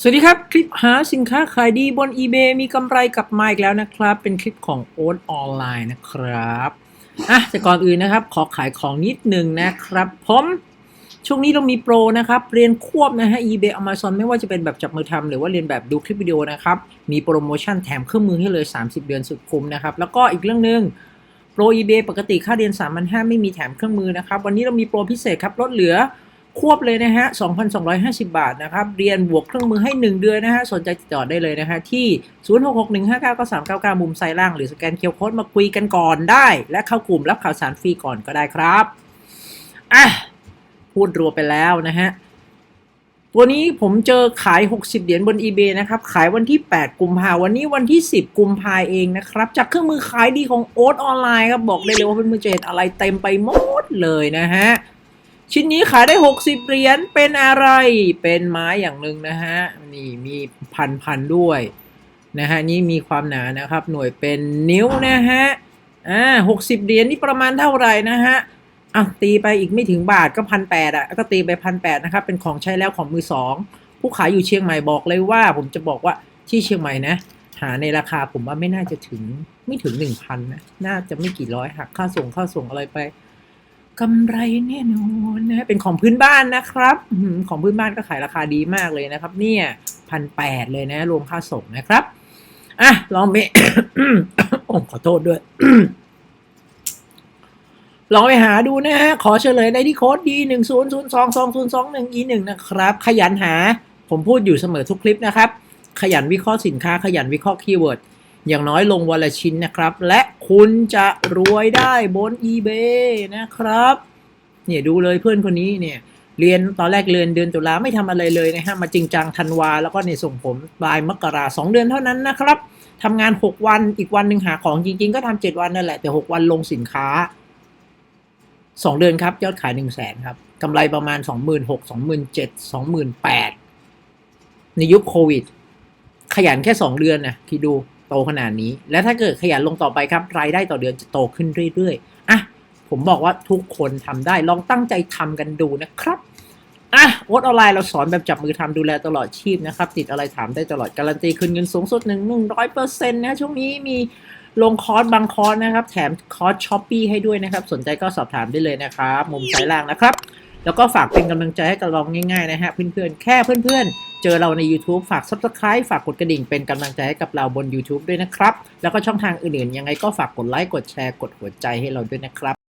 สวัสดีครับ คลิปหาสินค้าขายดีบน eBay มีกำไรกลับมาอีกแล้วนะครับ เป็นคลิปของโอ๊ตออนไลน์นะครับอะแต่ก่อนอื่นนะครับ ขอขายของนิดหนึ่งนะครับผมช่วงนี้เรามีโปรนะครับ เรียนควบนะฮะ eBay Amazon ไม่ว่าจะเป็นแบบจับมือทำหรือว่าเรียนแบบดูคลิปวิดีโอนะครับ มีโปรโมชั่นแถมเครื่องมือให้เลย 30 เดือนสุดคุ้มนะครับ แล้วก็อีกเรื่องหนึ่งโปร eBay ปกติค่าเรียน3,500ไม่มีแถมเครื่องมือนะครับ วันนี้เรามีโปรพิเศษครับลดเหลือ ควบเลยนะฮะ 2,250 บาทนะครับ เรียนบวกเครื่องมือให้ 1 เดือนนะฮะ สนใจติดต่อได้เลยนะฮะ ที่ 0661599399 มุมซ้ายล่าง หรือสแกนเคอร์โค้ดมาคุยกันก่อนได้ และเข้ากลุ่มรับข่าวสารฟรีก่อนก็ได้ครับ อะ พูดรัวไปแล้วนะฮะ ตัวนี้ผมเจอขาย 60 เหรียญบน eBay นะครับ ขายวันที่ 8 กุมภาวันนี้วันที่ 10 กุมภาเองนะครับ จากเครื่องมือขายดีของโอ๊ตออนไลน์ครับ บอกได้เลยว่าเพื่อนๆจะเห็นอะไรเต็มไปหมดเลยนะฮะ ชิ้นนี้ขายได้ 60 เหรียญเป็นอะไร เป็นไม้อย่างหนึ่งนะฮะ นี่มีพันพันด้วยนะฮะนี่มีความหนานะครับ หน่วยเป็นนิ้วนะฮะอ่า60เหรียญนี่ประมาณเท่าไหร่นะฮะอะตีไปอีกไม่ถึงบาทก็พันแปดอะก็ตีไปพันแปดนะครับ เป็นของใช้แล้วของมือสองผู้ขายอยู่เชียงใหม่บอกเลยว่า ผมจะบอกว่าที่เชียงใหม่นะ หาในราคาผมว่าไม่น่าจะถึงไม่ถึงหนึ่งพันนะ น่าจะไม่กี่ร้อยหักค่าส่งค่าส่งอะไรไป กำไรแน่นอนนะเป็นของพื้นบ้านนะครับของพื้นบ้านก็ขายราคาดีมากเลยนะครับ เนี่ยพันแปดเลยนะ รวมค่าส่งนะครับอะลองไปโอ้ขอโทษด้วยลองไปหาดูนะฮะขอเฉลยในที่โค้ด D 1 0 0 2 2 0 2 1 E 1นะครับ ขยันหา ผมพูดอยู่เสมอทุกคลิปนะครับ ขยันวิเคราะห์สินค้า ขยันวิเคราะห์คีย์เวิร์ดอย่างน้อยลงวันละชิ้นนะครับ และ คุณจะรวยได้บน eBay นะครับ เนี่ยดูเลยเพื่อนคนนี้เนี่ย เรียนตอนแรกเรียนเดือนตุลาไม่ทำอะไรเลยนะฮะมาจริงจังธันวาแล้วก็เนี่ยส่งผมปลายมกราสองเดือนเท่านั้นนะครับทำงาน 6 วันอีกวันหนึ่งหาของจริง ๆ ก็ทำเจ็ดวันนั่นแหละแต่ 6 วันลงสินค้า 2 เดือนครับ ยอดขาย 1 0 0 0 0แสนครับกำไรประมาณ 26,000 27,000 28,000ในยุคโควิด ขยันแค่ 2 เดือนนะคิดดู โตขนาดนี้ และถ้าเกิดขยันลงต่อไปครับ รายได้ต่อเดือนจะโตขึ้นเรื่อยๆอะผมบอกว่าทุกคนทำได้ลองตั้งใจทำกันดูนะครับอะโอ๊ตออนไลน์เราสอนแบบจับมือทำดูแลตลอดชีพนะครับ ติดอะไรถามได้ตลอดการันตีคืนเงินสูงสุดหนึ่งหนึ่งร้อยเปอร์เซ็นต์นะช่วงนี้มีลงคอร์สบางคอร์สนะครับ แถมคอร์สช้อปปี้ให้ด้วยนะครับ สนใจก็สอบถามได้เลยนะครับ มุมซ้ายล่างนะครับ แล้วก็ฝากเป็นกำลังใจให้กับเราง่ายๆนะฮะเพื่อนๆ แค่เพื่อนๆ เจอเราใน YouTube ฝาก Subscribe ฝากกดกระดิ่งเป็นกำลังใจให้กับเราบน YouTube ด้วยนะครับ แล้วก็ช่องทางอื่นๆ ยังไงก็ฝากกดไลค์กดแชร์กดหัวใจให้เราด้วยนะครับ